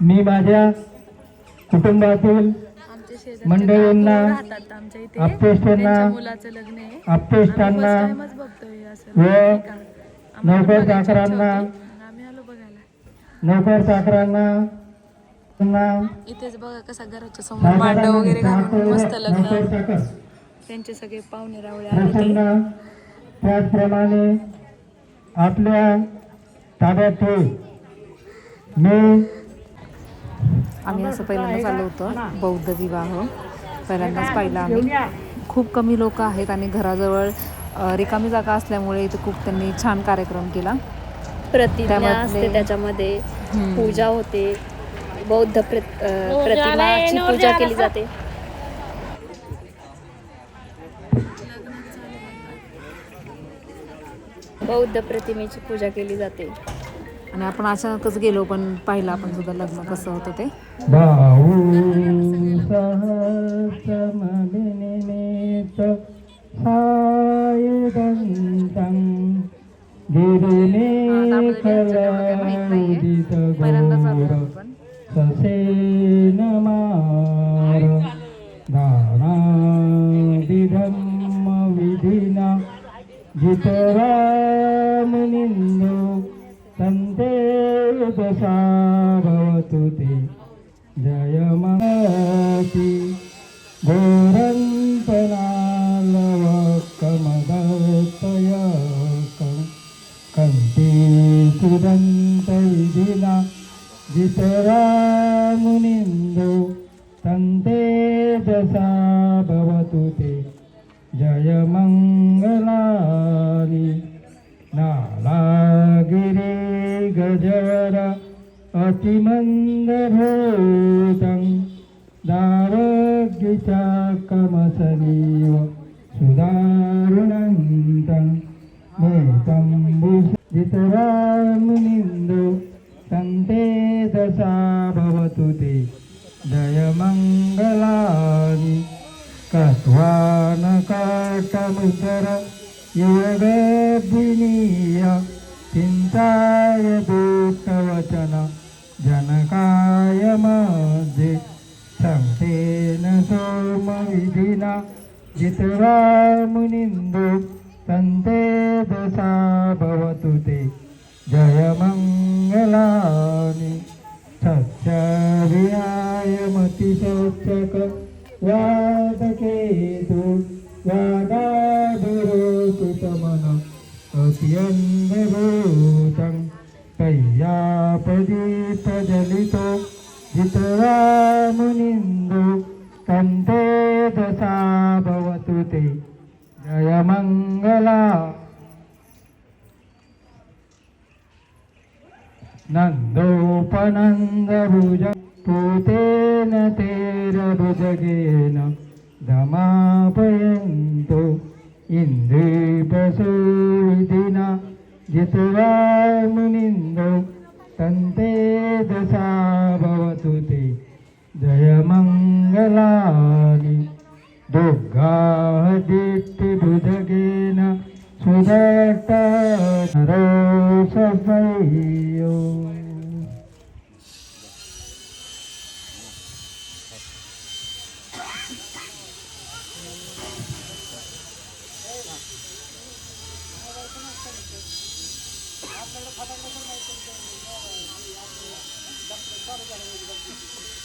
मी माझ्या कुटुंबातील मंडळींना, आप्तेष्टांना, त्यांच्या मुलाचं लग्न आहे. आप्तेष्टांना व नोकर चाकरांना, नोकर चाकरांना इथेच बघा कसा घराच्या समोर वगैरे घालून मस्त लग्न. त्यांचे सगळे पाहुणे रावळे आले त्याचप्रमाणे आपल्या ताब्यात ठेवून मी आम्ही असं पहिल्यांदाच आलो होतं बौद्ध विवाह. पहिल्यांदाच पाहिला आम्ही. खूप कमी लोक आहेत आणि घराजवळ रिकामी जागा असल्यामुळे इथे खूप त्यांनी छान कार्यक्रम केला. प्रतिज्ञा त्यामधले- असते त्याच्यामध्ये. पूजा होते. बौद्ध प्रतिमाची पूजा केली जाते. बौद्ध प्रतिमेची पूजा केली जाते. आणि आपण अचानकच गेलो पण पाहिलं आपण सुद्धा लग्न कसं होतं ते. पहिल्यांदाच आलो सुदन्तविधिना जितरामुनिन्दो तन्ते दशा भवतु ते। जयमङ्गलानि। नालागिरे गजर अतिमन्दभूतं दारग्यचाकमसनीव सुदारुणन्तं मेतं जितरा सोमविधिना जितरामुनिन्दो तन्ते दशा भवतु ते. जयमङ्गलानि सत्यविहाय मतिशोचक वादकेतु वादाधुरोकुतमन अत्यन्यभूतं तय्यापदीपजलितो जितरामुनिन्दो तन्ते दशा भवतु ते। जयमङ्गला नन्दोपनन्दभुज पूतेन तेरभुजगेन दमापयन्तु। इन्द्रीपशुविधिना जित्वा मुनिन्दो। तन्ते दशा जयमङ्गलानि दुर्गादित्यभुजगेन सुदट्ट नरोसफय्यो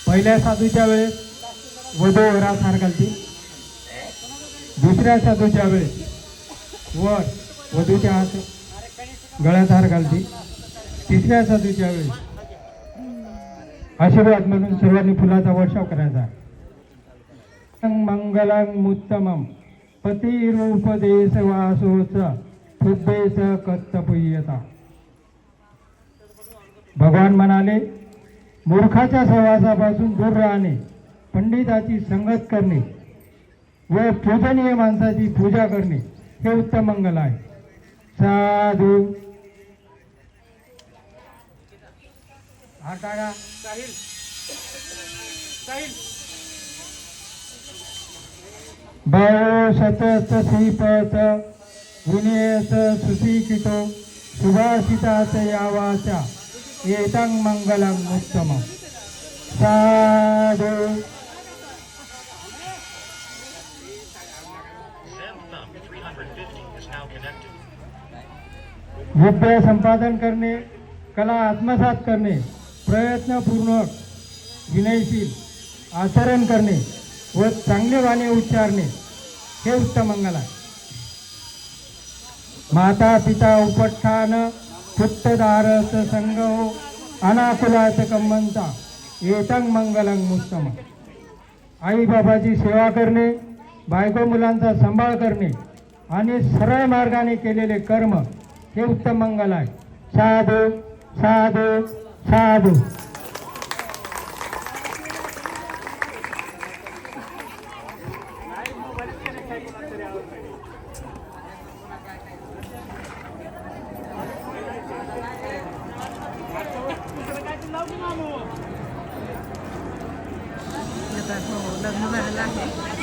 पहिल्या साधूच्या वेळेस वधू वरात हार घालते दुसऱ्या साधूच्या वेळेस. वर. वधूच्या हात. गळ्यात हार घालते तिसऱ्या साधूच्या वेळेस. आशीर्वाद म्हणून सर्वांनी फुलाचा वर्षाव करायचा. मंगलां मुत्तमम पतिरूपदेश वासोच फुब्बेस कत्तपुय्यता. भगवान म्हणाले मूर्खाच्या सहवासापासून दूर राहणे. पंडिताची संगत करणे व पूजनीय माणसाची पूजा करणे हे उत्तम मंगल आहे. साधू. हा श्रीपत गुणेस सुशिक्षितो सुभाषिताच यावाचा एतं मंगलं उत्तमम्. साधू. विद्या संपादन करणे कला आत्मसात करणे प्रयत्नपूर्वक विनयशील आचरण करणे व चांगले वाणी उच्चारणे हे उत्तम मंगल आहे. माता पिता उपस्थान पुत्तदारस संग हो, अनाकुलाच कंबनता एतंग मंगलंग मुत्तम आई बाबाची सेवा करणे बायको मुलांचा सांभाळ करणे आणि सरळ मार्गाने केलेले कर्म हे उत्तम मंगल आहे. साधू साधू साधू. लग्न झालं आहे.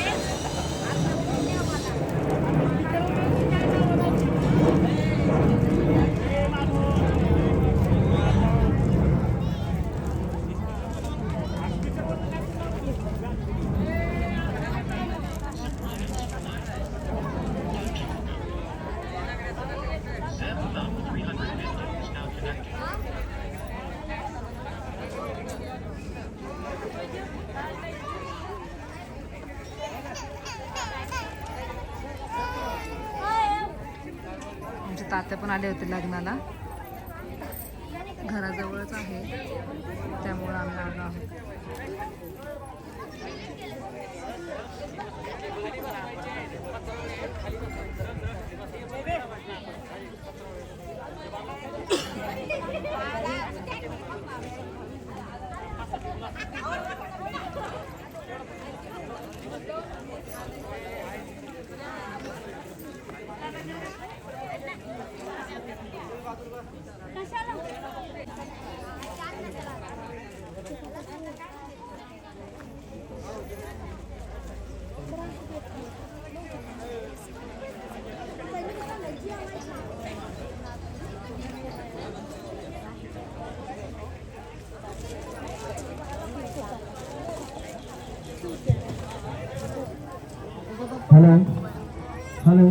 आमचे पण आले होते लग्नाला घराजवळच आहे त्यामुळं आम्ही आलो आहोत हॅलो हॅलो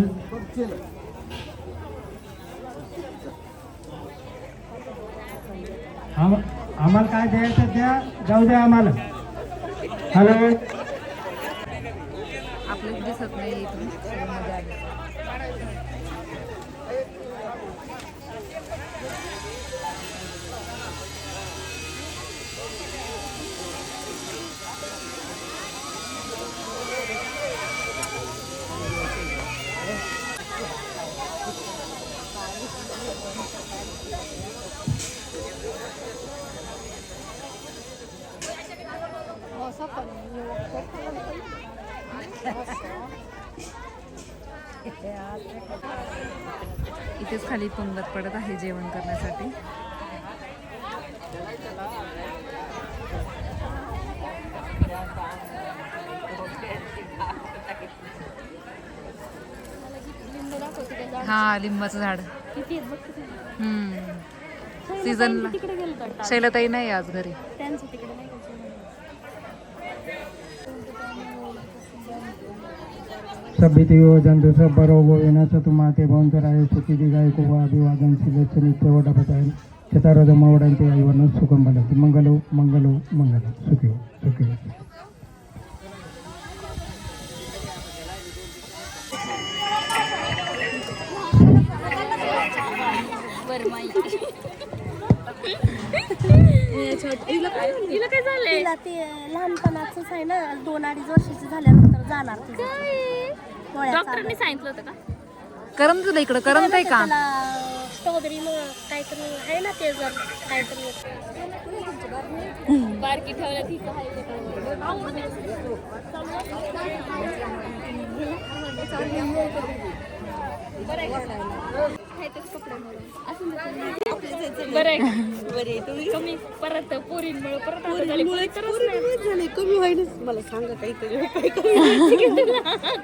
आम आम्हाला काय द्यायचं द्या जाऊ द्या आम्हाला. हॅलो आपल्याला दिसत नाही इथेच खाली पंगत पडत आहे जेवण करण्यासाठी. हा लिंबाचं झाड. सीझन शैलताई नाही आज घरी त्यांचं तिकडे नाही का जेवण. सभ्यते व जंतु सब बरोबर विनाश तुम्हा ते भवंतर आहे सुखी दिगाय कुवा अभिवादन शिलच नित्य वडापताय चतारोद मवडांते आईवर्ण सुखम बलते मंगलो मंगलो मंगलो। सुखी हो सुखी हो। ते लहानपणाचंच आहे ना दोन अडीच वर्षाची झाल्यानंतर जाणार डोळ्याचं डॉक्टरांनी. सांगितलं होतं का? करम तुला इकडं करमत आहे का? त्याला स्ट्रॉबेरी मग काहीतरी आहे ना ते जर काहीतरी. बारकी ठेवल्या ठीक बरं कमी. परत पोरींमुळे परत आता झाली तरच नाही. कमी होईलच मला सांगा काहीतरी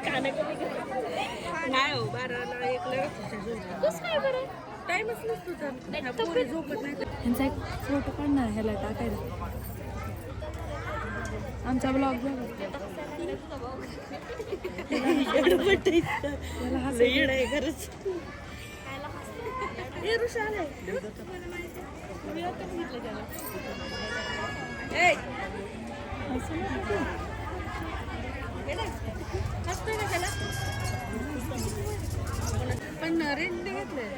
खाणं कमी कर. नाही हो बाराला एकला कसं काय बरं टाइमच नसतो नाही, तब्येत- त्यांचा एक फोटो काढणार ह्याला टाकायला. आमचा ब्लॉग पण रेंट घेतलंय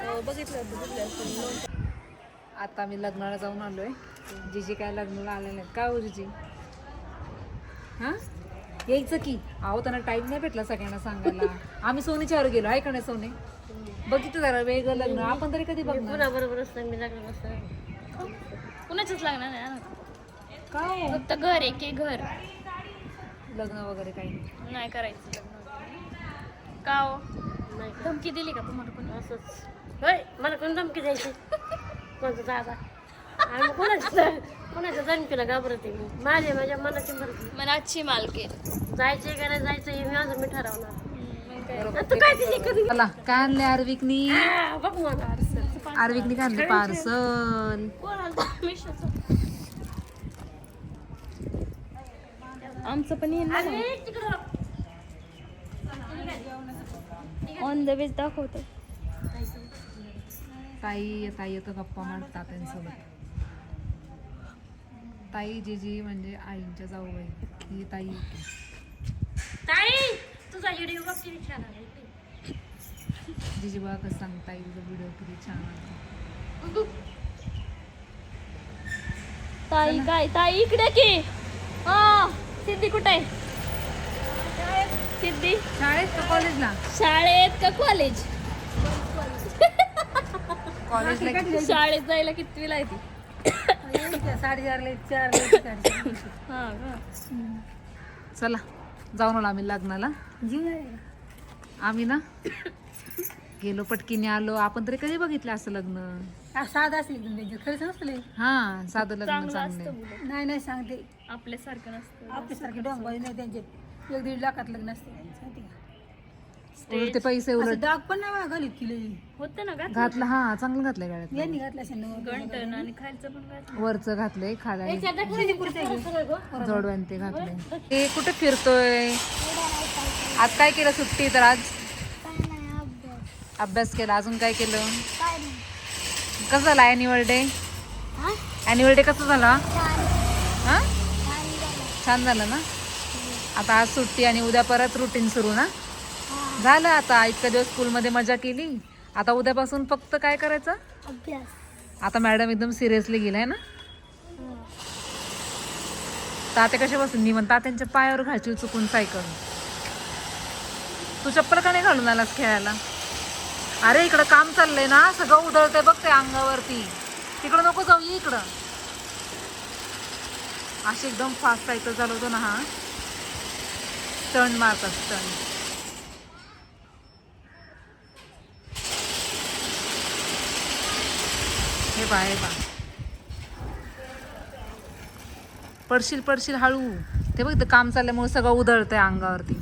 हो, आता मी लग्नाला जाऊन आलोय. जिजी काय लग्नाला आले नाहीत का हो, उजी हां हा? यायचं की. अहो त्यांना टाइम नाही भेटला सगळ्यांना सांगायला. आम्ही सोनीच्यावर गेलो आहे का नाही सोने? बघितलं जरा वेगळं लग्न. आपण तरी कधी बघणार? बरोबर असतं मी लग्न कुणाचंच लागणार नाही ना. का हो? फक्त घर आहे की घर. लग्न वगैरे काही नाही. नाही करायचं लग्न. का हो? नाही धमकी दिली का तुम्हाला कोणी? असंच. होय मला कोण धमकी द्यायची? कोणतं दादा? आणि मग कोणाच्या कोणाच्या धमकीला घाबरते मी माझ्या माझ्या मनाची मर्जी मनाची मालकी. जायचे का नाही जायचं हे मी अजून मी ठरवणार. मग काय कधी चला आर्विकनी? आ, बघ मला आर्विकनी पार्सल. मिशोचं. आमचं पण येईल ऑन द वेज दाखवतो. ताई ताई येतं गप्पा मारतात त्यांच्यासोबत. ताई जिजी म्हणजे आईंच्या जाऊ बाई. ही ताई. ताई तुझा व्हिडिओ बघ किती छान आहे जिजी बघा कसं सांग ताई तुझा व्हिडिओ किती छान आहे. ताई काय ताई इकडे की? हा सिद्धी कुठे? आहे सिद्धी? शाळेत का कॉलेजला? शाळेत का कॉलेज? कॉलेजला शाळेत जायला कितवीला आहे ती? हा का? चला जाऊन आलो आम्ही लग्नाला. आम्ही ना गेलो पटकीने आलो. आपण तरी कधी बघितलं असं लग्न? साधा असेल त्यांचे खरंच नसले हा साधं लग्न चांगलं चांगले असतं मुलं. नाही नाही सांगते. आपल्यासारखं नसतं. आपल्यासारखे डोंगबाई नाही त्यांचे एक दीड लाखात लग्न असते. त्यांचं, माहिती का? उलट ते पैसे उलट डाग पण नाही घालीत तिला. होतं ना घातलं. हा चांगलं घातलंय गाड्यात. यांनी घातलं असेल ना गंटन आणि खायचं पण घातलं. वरचं घातलंय खाली? जोडव्यान ते घातलंय. ते कुठे फिरतोय? आज काय केलं सुट्टी तर आज? अभ्यास केला अजून काय केलं? कसं झाला अॅन्युअल डे अॅन्युअल डे कसं झाला? हा? छान झालं ना? आता आज सुट्टी आणि उद्या परत रुटीन सुरू ना? झालं आता इतक्या दिवस स्कूलमध्ये मजा केली. आता उद्यापासून फक्त काय करायचं? अभ्यास. आता मॅडम एकदम सिरियसली गेलाय ना? तात्या कशा बसून? निवंत तात्यांच्या पायावर घालशील चुकून सायकल तू चप्पल का नाही घालून आलास खेळायला? अरे इकडं काम चाललंय ना सगळं उधळतंय बघ ते अंगावरती. तिकडं नको जाऊ ये इकडं. अशी एकदम फास्ट सायकल चालवतो ना हा. टर्न मारतात टर्न बा बा. पडशील पडशील हळू. ते बघ इथं काम चालल्यामुळे सगळं उधळतंय अंगावरती.